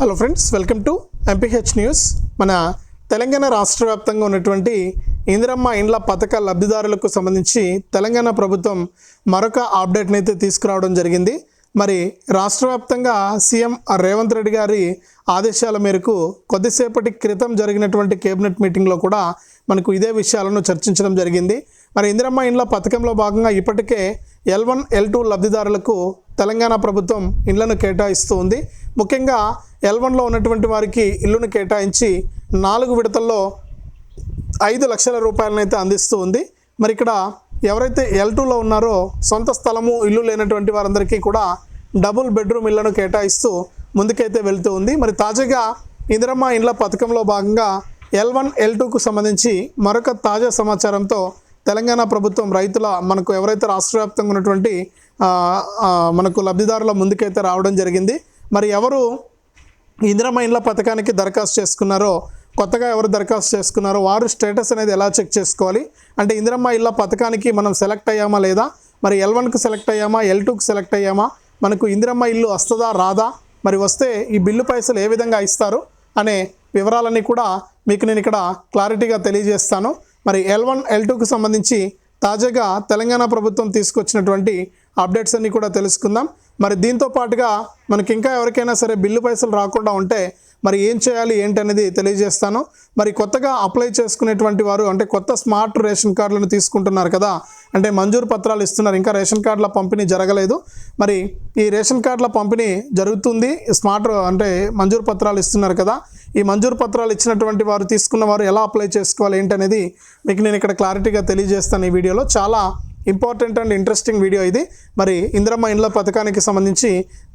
Hello friends welcome to MPH news మన తెలంగాణ రాష్ట్ర వ్యాప్తంగా ఉన్నటువంటి ఇందిరమ్మ ఇండ్ల పథక లబ్ధిదారులకు సంబంధించి తెలంగాణ ప్రభుత్వం మరొక అప్డేట్ని అయితే తీసుకురావడం జరిగింది. మరి రాష్ట్ర వ్యాప్తంగా సీఎం రేవంత్ రెడ్డి గారి ఆదేశాల మేరకు కొద్దిసేపటి క్రితం జరిగినటువంటి కేబినెట్ మీటింగ్లో కూడా మనకు ఇదే విషయాలను చర్చించడం జరిగింది. మరి ఇందిరమ్మ ఇండ్ల పథకంలో భాగంగా ఇప్పటికే ఎల్ వన్ ఎల్ టూ లబ్ధిదారులకు తెలంగాణ ప్రభుత్వం ఇండ్లను కేటాయిస్తూ ఉంది. ముఖ్యంగా ఎల్ వన్లో ఉన్నటువంటి వారికి ఇల్లును కేటాయించి నాలుగు విడతల్లో ఐదు లక్షల రూపాయలను అయితే అందిస్తూ ఉంది. మరి ఇక్కడ ఎవరైతే ఎల్ టూలో ఉన్నారో సొంత స్థలము ఇల్లు లేనటువంటి వారందరికీ కూడా డబుల్ బెడ్రూమ్ ఇళ్ళను కేటాయిస్తూ ముందుకైతే వెళ్తూ ఉంది. మరి తాజాగా ఇందిరమ్మ ఇండ్ల పథకంలో భాగంగా ఎల్ వన్ ఎల్ టూకు సంబంధించి మరొక తాజా సమాచారంతో తెలంగాణ ప్రభుత్వం రైతుల మనకు ఎవరైతే రాష్ట్ర వ్యాప్తంగా ఉన్నటువంటి మనకు లబ్ధిదారుల ముందుకైతే రావడం జరిగింది. మరి ఎవరు ఇందిరమ్మ ఇండ్ల పథకానికి దరఖాస్తు చేసుకున్నారో కొత్తగా ఎవరు దరఖాస్తు చేసుకున్నారో వారు స్టేటస్ అనేది ఎలా చెక్ చేసుకోవాలి? అంటే ఇందిరమ్మ ఇళ్ళ పథకానికి మనం సెలెక్ట్ అయ్యామా లేదా? మరి ఎల్ వన్కి సెలెక్ట్ అయ్యామా? ఎల్ టూకి సెలెక్ట్ అయ్యామా? మనకు ఇందిరమ్మ ఇల్లు వస్తుందా రాదా? మరి వస్తే ఈ బిల్లు పైసలు ఏ విధంగా ఇస్తారు అనే వివరాలన్నీ కూడా మీకు నేను ఇక్కడ క్లారిటీగా తెలియజేస్తాను. మరి ఎల్ వన్ ఎల్ టూకి సంబంధించి తాజాగా తెలంగాణ ప్రభుత్వం తీసుకొచ్చినటువంటి అప్డేట్స్ అన్నీ కూడా తెలుసుకుందాం. మరి దీంతో పాటుగా మనకి ఇంకా ఎవరికైనా సరే బిల్లు పైసలు రాకుండా ఉంటే మరి ఏం చేయాలి ఏంటనేది తెలియజేస్తాను. మరి కొత్తగా అప్లై చేసుకునేటువంటి వారు అంటే కొత్త స్మార్ట్ రేషన్ కార్డులను తీసుకుంటున్నారు కదా అంటే మంజూరు పత్రాలు ఇస్తున్నారు. ఇంకా రేషన్ కార్డుల పంపిణీ జరగలేదు. మరి ఈ రేషన్ కార్డుల పంపిణీ జరుగుతుంది. స్మార్ట్ అంటే మంజూరు పత్రాలు ఇస్తున్నారు కదా ఈ మంజూరు పత్రాలు ఇచ్చినటువంటి వారు తీసుకున్న వారు ఎలా అప్లై చేసుకోవాలి ఏంటనేది మీకు నేను ఇక్కడ క్లారిటీగా తెలియజేస్తాను ఈ వీడియోలో. చాలా ఇంపార్టెంట్ అండ్ ఇంట్రెస్టింగ్ వీడియో ఇది. మరి ఇందిరమ్మ ఇండ్ల పథకానికి సంబంధించి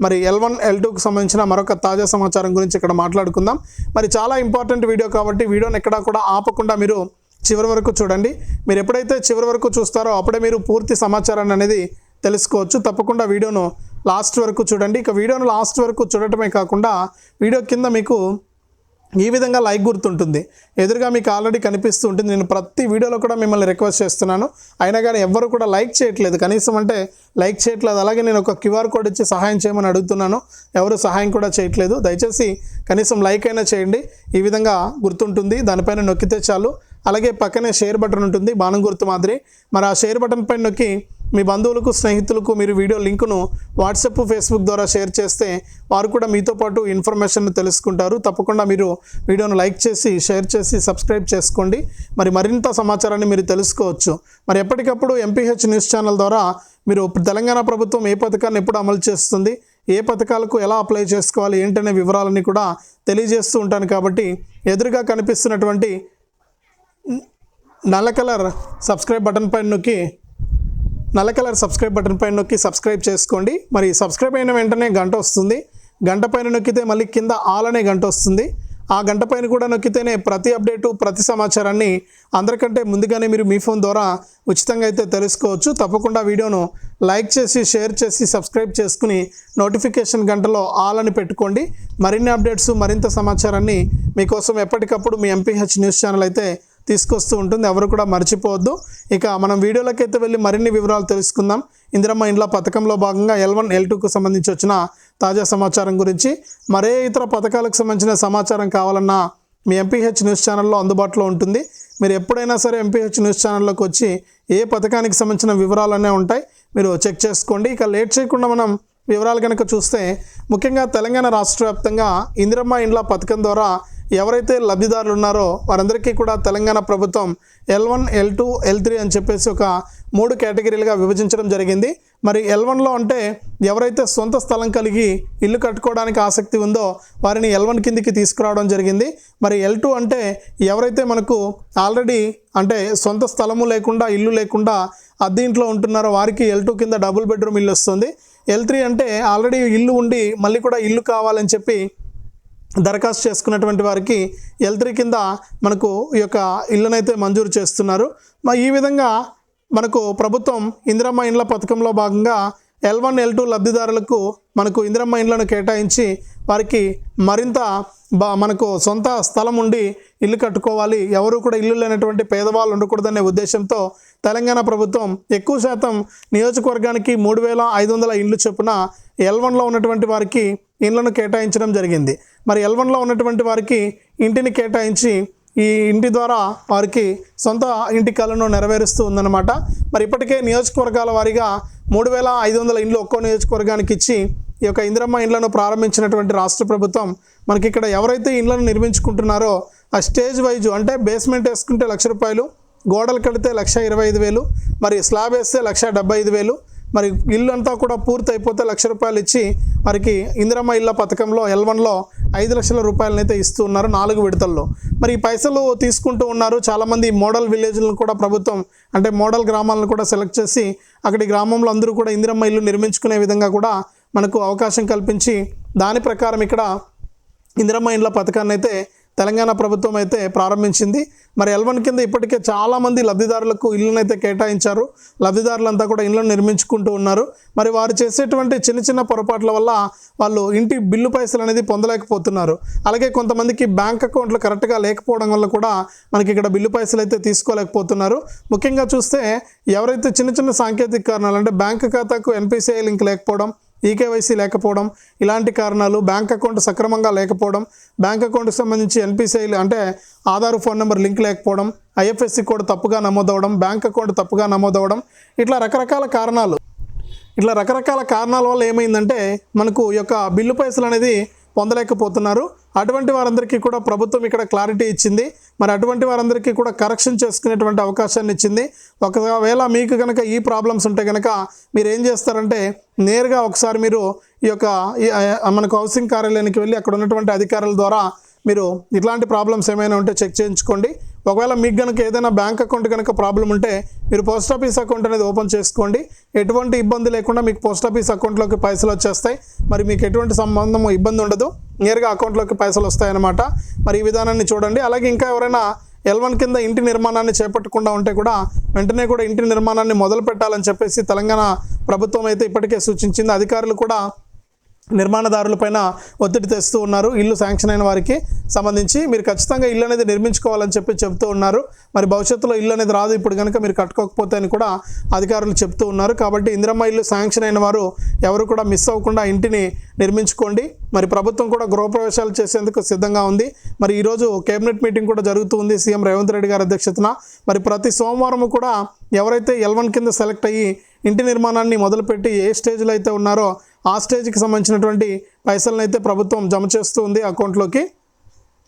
మరి ఎల్ వన్ ఎల్ టూకి సంబంధించిన మరొక తాజా సమాచారం గురించి ఇక్కడ మాట్లాడుకుందాం. మరి చాలా ఇంపార్టెంట్ వీడియో కాబట్టి వీడియోని ఎక్కడా కూడా ఆపకుండా మీరు చివరి వరకు చూడండి. మీరు ఎప్పుడైతే చివరి వరకు చూస్తారో అప్పుడే మీరు పూర్తి సమాచారాన్ని అనేది తెలుసుకోవచ్చు. తప్పకుండా వీడియోను లాస్ట్ వరకు చూడండి. ఇక వీడియోను లాస్ట్ వరకు చూడటమే కాకుండా వీడియో కింద మీకు ఈ విధంగా లైక్ గుర్తుంటుంది. ఎదురుగా మీకు ఆల్రెడీ కనిపిస్తూ ఉంటుంది. నేను ప్రతి వీడియోలో కూడా మిమ్మల్ని రిక్వెస్ట్ చేస్తున్నాను. అయినా కానీ ఎవ్వరు కూడా లైక్ చేయట్లేదు. కనీసం అంటే లైక్ చేయట్లేదు. అలాగే నేను ఒక క్యూఆర్ కోడ్ ఇచ్చి సహాయం చేయమని అడుగుతున్నాను. ఎవరు సహాయం కూడా చేయట్లేదు. దయచేసి కనీసం లైక్ అయినా చేయండి. ఈ విధంగా గుర్తుంటుంది. దానిపైన నొక్కితే చాలు. అలాగే పక్కనే షేర్ బటన్ ఉంటుంది. బాణం గుర్తు మాదిరి. మరి ఆ షేర్ బటన్ పైన నొక్కి మీ బంధువులకు స్నేహితులకు మీరు వీడియో లింకును వాట్సాప్ ఫేస్బుక్ ద్వారా షేర్ చేస్తే వారు కూడా మీతో పాటు ఇన్ఫర్మేషన్ తెలుసుకుంటారు. తప్పకుండా మీరు వీడియోను లైక్ చేసి షేర్ చేసి సబ్స్క్రైబ్ చేసుకోండి. మరి మరింత సమాచారాన్ని మీరు తెలుసుకోవచ్చు. మరి ఎప్పటికప్పుడు ఎంపీహెచ్ న్యూస్ ఛానల్ ద్వారా మీరు తెలంగాణ ప్రభుత్వం ఏ పథకాన్ని ఎప్పుడు అమలు చేస్తుంది ఏ పథకాలకు ఎలా అప్లై చేసుకోవాలి ఏంటనే వివరాలన్నీ కూడా తెలియజేస్తూ ఉంటాను. కాబట్టి ఎదురుగా కనిపిస్తున్నటువంటి నల్ల కలర్ సబ్స్క్రైబ్ బటన్ పైన నొక్కి నల్ల కలర్ సబ్స్క్రైబ్ బటన్ పైన నొక్కి సబ్స్క్రైబ్ చేసుకోండి. మరి సబ్స్క్రైబ్ అయిన వెంటనే గంట వస్తుంది. గంట పైన నొక్కితే మళ్ళీ కింద ఆల్ అనే గంట వస్తుంది. ఆ గంట పైన కూడా నొక్కితేనే ప్రతి అప్డేటు ప్రతి సమాచారాన్ని అందరికంటే ముందుగానే మీరు మీ ఫోన్ ద్వారా ఉచితంగా అయితే తెలుసుకోవచ్చు. తప్పకుండా వీడియోను లైక్ చేసి షేర్ చేసి సబ్స్క్రైబ్ చేసుకుని నోటిఫికేషన్ గంటలో ఆల్ అని పెట్టుకోండి. మరిన్ని అప్డేట్స్ మరింత సమాచారాన్ని మీకోసం ఎప్పటికప్పుడు మీ ఎంపీహెచ్ న్యూస్ ఛానల్ అయితే తీసుకొస్తూ ఉంటుంది. ఎవరు కూడా మర్చిపోవద్దు. ఇక మనం వీడియోలకైతే వెళ్ళి మరిన్ని వివరాలు తెలుసుకుందాం. ఇందిరమ్మ ఇండ్ల పథకంలో భాగంగా ఎల్ వన్ ఎల్ టూకు సంబంధించి వచ్చిన తాజా సమాచారం గురించి మరే ఇతర పథకాలకు సంబంధించిన సమాచారం కావాలన్నా మీ ఎంపీహెచ్ న్యూస్ ఛానల్లో అందుబాటులో ఉంటుంది. మీరు ఎప్పుడైనా సరే ఎంపీహెచ్ న్యూస్ ఛానల్లోకి వచ్చి ఏ పథకానికి సంబంధించిన వివరాలనే ఉంటాయి మీరు చెక్ చేసుకోండి. ఇక లేట్ చేయకుండా మనం వివరాలు కనుక చూస్తే ముఖ్యంగా తెలంగాణ రాష్ట్ర వ్యాప్తంగా ఇందిరమ్మ ఇండ్ల పథకం ద్వారా ఎవరైతే లబ్ధిదారులు ఉన్నారో వారందరికీ కూడా తెలంగాణ ప్రభుత్వం L one L two L three అని చెప్పేసి ఒక మూడు కేటగిరీలుగా విభజించడం జరిగింది. మరి ఎల్ వన్లో అంటే ఎవరైతే సొంత స్థలం కలిగి ఇల్లు కట్టుకోవడానికి ఆసక్తి ఉందో వారిని ఎల్ వన్ కిందికి తీసుకురావడం జరిగింది. మరి ఎల్ టూ అంటే ఎవరైతే మనకు ఆల్రెడీ అంటే సొంత స్థలము లేకుండా ఇల్లు లేకుండా అద్దె ఇంట్లో ఉంటున్నారో వారికి ఎల్ టూ కింద డబుల్ బెడ్రూమ్ ఇల్లు వస్తుంది. ఎల్ త్రీ అంటే ఆల్రెడీ ఇల్లు ఉండి మళ్ళీ కూడా ఇల్లు కావాలని చెప్పి దరఖాస్తు చేసుకున్నటువంటి వారికి ఎల్ త్రీ కింద మనకు ఈ యొక్క ఇళ్ళనైతే మంజూరు చేస్తున్నారు. మరి ఈ విధంగా మనకు ప్రభుత్వం ఇందిరమ్మ ఇండ్ల పథకంలో భాగంగా ఎల్ వన్ ఎల్ టూ లబ్ధిదారులకు మనకు ఇందిరమ్మ ఇండ్లను కేటాయించి వారికి మరింత బా మనకు సొంత స్థలం ఉండి ఇల్లు కట్టుకోవాలి. ఎవరు కూడా ఇల్లు లేనటువంటి పేదవాళ్ళు ఉండకూడదనే ఉద్దేశంతో తెలంగాణ ప్రభుత్వం ఎక్కువ శాతం నియోజకవర్గానికి మూడు వేల ఐదు వందల ఇండ్లు చొప్పున ఎల్ వన్లో ఉన్నటువంటి వారికి ఇండ్లను కేటాయించడం జరిగింది. మరి ఎల్ వన్లో ఉన్నటువంటి వారికి ఇంటిని కేటాయించి ఈ ఇంటి ద్వారా వారికి సొంత ఇంటి కళను నెరవేరుస్తూ ఉందన్నమాట. మరి ఇప్పటికే నియోజకవర్గాల వారీగా మూడు వేల ఐదు వందల ఇండ్లు ఒక్కో నియోజకవర్గానికి ఇచ్చి ఈ యొక్క ఇందిరమ్మ ఇండ్లను ప్రారంభించినటువంటి రాష్ట్ర ప్రభుత్వం మనకి ఇక్కడ ఎవరైతే ఇండ్లను నిర్మించుకుంటున్నారో ఆ స్టేజ్ వైజ్ అంటే బేస్మెంట్ వేసుకుంటే లక్ష రూపాయలు గోడలు కడితే లక్ష ఇరవై ఐదు వేలు మరి స్లాబ్ వేస్తే లక్ష డెబ్బై ఐదు వేలు మరి ఇల్లు అంతా కూడా పూర్తి అయిపోతే లక్ష రూపాయలు ఇచ్చి వారికి ఇందిరమ్మ ఇళ్ళ పథకంలో ఎల్వన్లో ఐదు లక్షల రూపాయలనైతే ఇస్తూ ఉన్నారు నాలుగు విడతల్లో. మరి ఈ పైసలు తీసుకుంటూ ఉన్నారు చాలామంది మోడల్ విలేజ్లను కూడా ప్రభుత్వం అంటే మోడల్ గ్రామాలను కూడా సెలెక్ట్ చేసి అక్కడి గ్రామంలో అందరూ కూడా ఇందిరమ్మ ఇల్లు నిర్మించుకునే విధంగా కూడా మనకు అవకాశం కల్పించి దాని ప్రకారం ఇక్కడ ఇందిరమ్మ ఇండ్ల పథకాన్ని అయితే తెలంగాణ ప్రభుత్వం అయితే ప్రారంభించింది. మరి ఎల్వన్ కింద ఇప్పటికే చాలామంది లబ్ధిదారులకు ఇళ్ళనైతే కేటాయించారు. లబ్ధిదారులంతా కూడా ఇళ్ళను నిర్మించుకుంటూ ఉన్నారు. మరి వారు చేసేటువంటి చిన్న చిన్న పొరపాట్ల వల్ల వాళ్ళు ఇంటి బిల్లు పైసలు అనేది పొందలేకపోతున్నారు. అలాగే కొంతమందికి బ్యాంక్ అకౌంట్లు కరెక్ట్గా లేకపోవడం వల్ల కూడా మనకి ఇక్కడ బిల్లు పైసలు అయితే తీసుకోలేకపోతున్నారు. ముఖ్యంగా చూస్తే ఎవరైతే చిన్న చిన్న సాంకేతిక కారణాలు అంటే బ్యాంక్ ఖాతాకు ఎన్పిసిఐ లింక్ లేకపోవడం ఈకేవైసీ లేకపోవడం ఇలాంటి కారణాలు బ్యాంక్ అకౌంట్ సక్రమంగా లేకపోవడం బ్యాంక్ అకౌంట్కి సంబంధించి ఎన్పిసిఐలు అంటే ఆధార్ ఫోన్ నెంబర్ లింక్ లేకపోవడం ఐఎఫ్ఎస్సి కోడ్ తప్పుగా నమోదవడం బ్యాంక్ అకౌంట్ తప్పుగా నమోదవడం ఇట్లా రకరకాల కారణాలు. ఇట్లా రకరకాల కారణాల వల్ల ఏమైందంటే మనకు ఈ యొక్క బిల్లు పైసలు అనేది పొందలేకపోతున్నారు. అటువంటి వారందరికీ కూడా ప్రభుత్వం ఇక్కడ క్లారిటీ ఇచ్చింది. మరి అటువంటి వారందరికీ కూడా కరెక్షన్ చేసుకునేటువంటి అవకాశాన్ని ఇచ్చింది. ఒకవేళ మీకు కనుక ఈ ప్రాబ్లమ్స్ ఉంటే కనుక మీరు ఏం చేస్తారంటే నేరుగా ఒకసారి మీరు ఈ యొక్క మనకు హౌసింగ్ కార్యాలయానికి వెళ్ళి అక్కడ ఉన్నటువంటి అధికారుల ద్వారా మీరు ఇట్లాంటి ప్రాబ్లమ్స్ ఏమైనా ఉంటే చెక్ చేయించుకోండి. ఒకవేళ మీకు కనుక ఏదైనా బ్యాంక్ అకౌంట్ కనుక ప్రాబ్లం ఉంటే మీరు పోస్ట్ ఆఫీస్ అకౌంట్ అనేది ఓపెన్ చేసుకోండి. ఎటువంటి ఇబ్బంది లేకుండా మీకు పోస్ట్ ఆఫీస్ అకౌంట్లోకి పైసలు వచ్చేస్తాయి. మరి మీకు ఎటువంటి సంబంధం ఇబ్బంది ఉండదు. నేరుగా అకౌంట్లోకి పైసలు వస్తాయన్నమాట. మరి ఈ విధానాన్ని చూడండి. అలాగే ఇంకా ఎవరైనా ఎల్వన్ కింద ఇంటి నిర్మాణాన్ని చేపట్టకుండా ఉంటే కూడా వెంటనే కూడా ఇంటి నిర్మాణాన్ని మొదలు పెట్టాలని చెప్పేసి తెలంగాణ ప్రభుత్వం అయితే ఇప్పటికే సూచించింది. అధికారులు కూడా నిర్మాణదారులపైన ఒత్తిడి తెస్తూ ఉన్నారు. ఇల్లు శాంక్షన్ అయిన వారికి సంబంధించి మీరు ఖచ్చితంగా ఇల్లు అనేది నిర్మించుకోవాలని చెప్పి చెప్తూ ఉన్నారు. మరి భవిష్యత్తులో ఇల్లు అనేది రాదు. ఇప్పుడు కనుక మీరు కట్టుకోకపోతే అని కూడా అధికారులు చెప్తూ ఉన్నారు. కాబట్టి ఇందిరమ్మ ఇల్లు శాంక్షన్ అయిన వారు ఎవరు కూడా మిస్ అవ్వకుండా ఇంటిని నిర్మించుకోండి. మరి ప్రభుత్వం కూడా గృహప్రవేశాలు చేసేందుకు సిద్ధంగా ఉంది. మరి ఈరోజు కేబినెట్ మీటింగ్ కూడా జరుగుతూ ఉంది సీఎం రేవంత్ రెడ్డి గారి అధ్యక్షతన. మరి ప్రతి సోమవారం కూడా ఎవరైతే ఎల్వన్ కింద సెలెక్ట్ అయ్యి ఇంటి నిర్మాణాన్ని మొదలుపెట్టి ఏ స్టేజ్లో అయితే ఉన్నారో ఆ స్టేజ్కి సంబంధించినటువంటి పైసలను అయితే ప్రభుత్వం జమ చేస్తుంది అకౌంట్లోకి.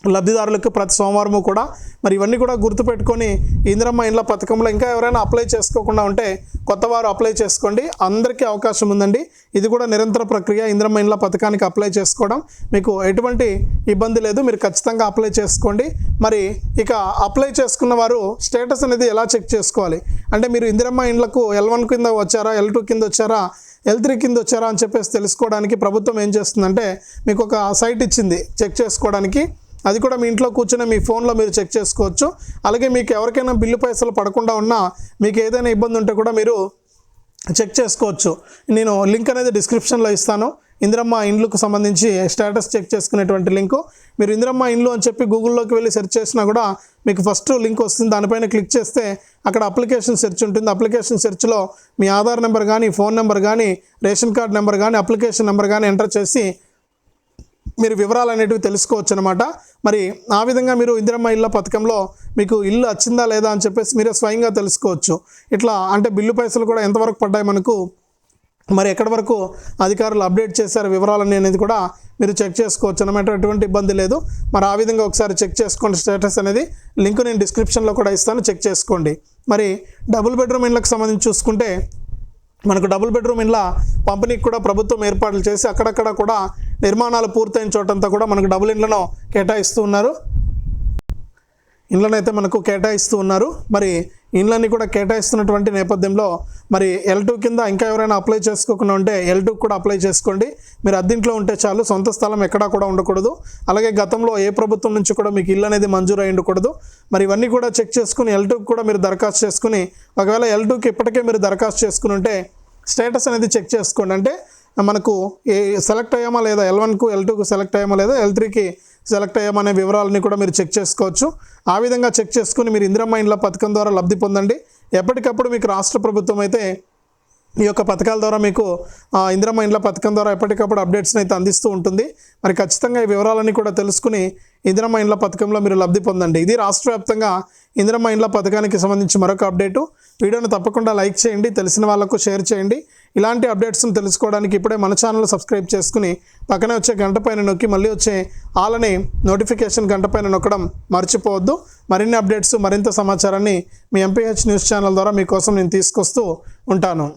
లబ్ధిదారులకు ప్రతి సోమవారము కూడా. మరి ఇవన్నీ కూడా గుర్తుపెట్టుకొని ఇందిరమ్మ ఇండ్ల పథకంలో ఇంకా ఎవరైనా అప్లై చేసుకోకుండా ఉంటే కొత్త వారు అప్లై చేసుకోండి. అందరికీ అవకాశం ఉందండి. ఇది కూడా నిరంతర ప్రక్రియ. ఇందిరమ్మ ఇండ్ల పథకానికి అప్లై చేసుకోవడం మీకు ఎటువంటి ఇబ్బంది లేదు. మీరు ఖచ్చితంగా అప్లై చేసుకోండి. మరి ఇక అప్లై చేసుకున్న వారు స్టేటస్ అనేది ఎలా చెక్ చేసుకోవాలి? అంటే మీరు ఇందిరమ్మ ఇండ్లకు ఎల్ వన్ కింద వచ్చారా ఎల్ టూ కింద వచ్చారా ఎల్ త్రీ కింద వచ్చారా అని చెప్పేసి తెలుసుకోవడానికి ప్రభుత్వం ఏం చేస్తుందంటే మీకు ఒక సైట్ ఇచ్చింది చెక్ చేసుకోవడానికి. అది కూడా మీ ఇంట్లో కూర్చొని మీ ఫోన్లో మీరు చెక్ చేసుకోవచ్చు. అలాగే మీకు ఎవరికైనా బిల్లు పైసలు పడకుండా ఉన్నా మీకు ఏదైనా ఇబ్బంది ఉంటే కూడా మీరు చెక్ చేసుకోవచ్చు. నేను లింక్ అనేది డిస్క్రిప్షన్లో ఇస్తాను. ఇందిరమ్మ ఇండ్లకు సంబంధించి స్టేటస్ చెక్ చేసుకునేటువంటి లింకు. మీరు ఇందిరమ్మ ఇండ్లు అని చెప్పి గూగుల్లోకి వెళ్ళి సెర్చ్ చేసినా కూడా మీకు ఫస్ట్ లింక్ వస్తుంది. దానిపైన క్లిక్ చేస్తే అక్కడ అప్లికేషన్ సెర్చ్ ఉంటుంది. అప్లికేషన్ సెర్చ్లో మీ ఆధార్ నెంబర్ కానీ ఫోన్ నెంబర్ కానీ రేషన్ కార్డ్ నెంబర్ కానీ అప్లికేషన్ నెంబర్ కానీ ఎంటర్ చేసి మీరు వివరాలు అనేటివి తెలుసుకోవచ్చు అనమాట మరి ఆ విధంగా మీరు ఇందిరమ్మ ఇళ్ళ పథకంలో మీకు ఇల్లు వచ్చిందా లేదా అని చెప్పేసి మీరే స్వయంగా తెలుసుకోవచ్చు. ఇట్లా అంటే బిల్లు పైసలు కూడా ఎంతవరకు పడ్డాయి మనకు? మరి ఎక్కడి వరకు అధికారులు అప్డేట్ చేశారు వివరాలన్నీ అనేది కూడా మీరు చెక్ చేసుకోవచ్చు. అనమాట ఎటువంటి ఇబ్బంది లేదు. మరి ఆ విధంగా ఒకసారి చెక్ చేసుకోండి స్టేటస్ అనేది. లింక్ నేను డిస్క్రిప్షన్లో కూడా ఇస్తాను. చెక్ చేసుకోండి. మరి డబుల్ బెడ్రూమ్ ఇండ్లకు సంబంధించి చూసుకుంటే మనకు డబుల్ బెడ్రూమ్ ఇండ్ల పంపిణీకి కూడా ప్రభుత్వం ఏర్పాట్లు చేసి అక్కడక్కడ కూడా నిర్మాణాలు పూర్తయిన చోటంతా కూడా మనకు డబుల్ ఇండ్లను కేటాయిస్తూ ఉన్నారు. ఇండ్లను అయితే మనకు కేటాయిస్తూ ఉన్నారు. మరి ఇండ్లన్నీ కూడా కేటాయిస్తున్నటువంటి నేపథ్యంలో మరి ఎల్ టూ కింద ఇంకా ఎవరైనా అప్లై చేసుకోకుండా ఉంటే ఎల్ టూ కూడా అప్లై చేసుకోండి. మీరు అద్దీంట్లో ఉంటే చాలు సొంత స్థలం ఎక్కడా కూడా ఉండకూడదు. అలాగే గతంలో ఏ ప్రభుత్వం నుంచి కూడా మీకు ఇల్లు అనేది మంజూరు అయి ఉండకూడదు. మరి ఇవన్నీ కూడా చెక్ చేసుకుని ఎల్ టూకి కూడా మీరు దరఖాస్తు చేసుకుని ఒకవేళ ఎల్ టూకి ఇప్పటికే మీరు దరఖాస్తు చేసుకుని ఉంటే స్టేటస్ అనేది చెక్ చేసుకోండి. అంటే మనకు ఏ సెలెక్ట్ అయ్యామా లేదా ఎల్ వన్కు ఎల్ టూకు సెలెక్ట్ అయ్యామా లేదా ఎల్ త్రీకి సెలెక్ట్ అయ్యామనే వివరాలని కూడా మీరు చెక్ చేసుకోవచ్చు. ఆ విధంగా చెక్ చేసుకుని మీరు ఇందిరమ్మ ఇండ్ల పథకం ద్వారా లబ్ధి పొందండి. ఎప్పటికప్పుడు మీకు రాష్ట్ర ప్రభుత్వం అయితే ఈ యొక్క పథకాల ద్వారా మీకు ఇందిరమ్మ ఇండ్ల పథకం ద్వారా ఎప్పటికప్పుడు అప్డేట్స్ని అయితే అందిస్తూ ఉంటుంది. మరి ఖచ్చితంగా ఈ వివరాలన్నీ కూడా తెలుసుకుని ఇందిరమ్మ ఇండ్ల పథకంలో మీరు లబ్ధి పొందండి. ఇది రాష్ట్ర వ్యాప్తంగా ఇందిరమ్మ ఇండ్ల పథకానికి సంబంధించి మరొక అప్డేటు. వీడియోను తప్పకుండా లైక్ చేయండి తెలిసిన వాళ్ళకు షేర్ చేయండి. ఇలాంటి అప్డేట్స్ని తెలుసుకోవడానికి ఇప్పుడే మన ఛానల్ సబ్స్క్రైబ్ చేసుకుని పక్కనే వచ్చే గంట పైన నొక్కి మళ్ళీ వచ్చే ఆలని నోటిఫికేషన్ గంట పైన నొక్కడం మర్చిపోవద్దు. మరిన్ని అప్డేట్స్ మరింత సమాచారాన్ని మీ ఎంపీహెచ్ న్యూస్ ఛానల్ ద్వారా మీకోసం నేను తీసుకొస్తూ ఉంటాను.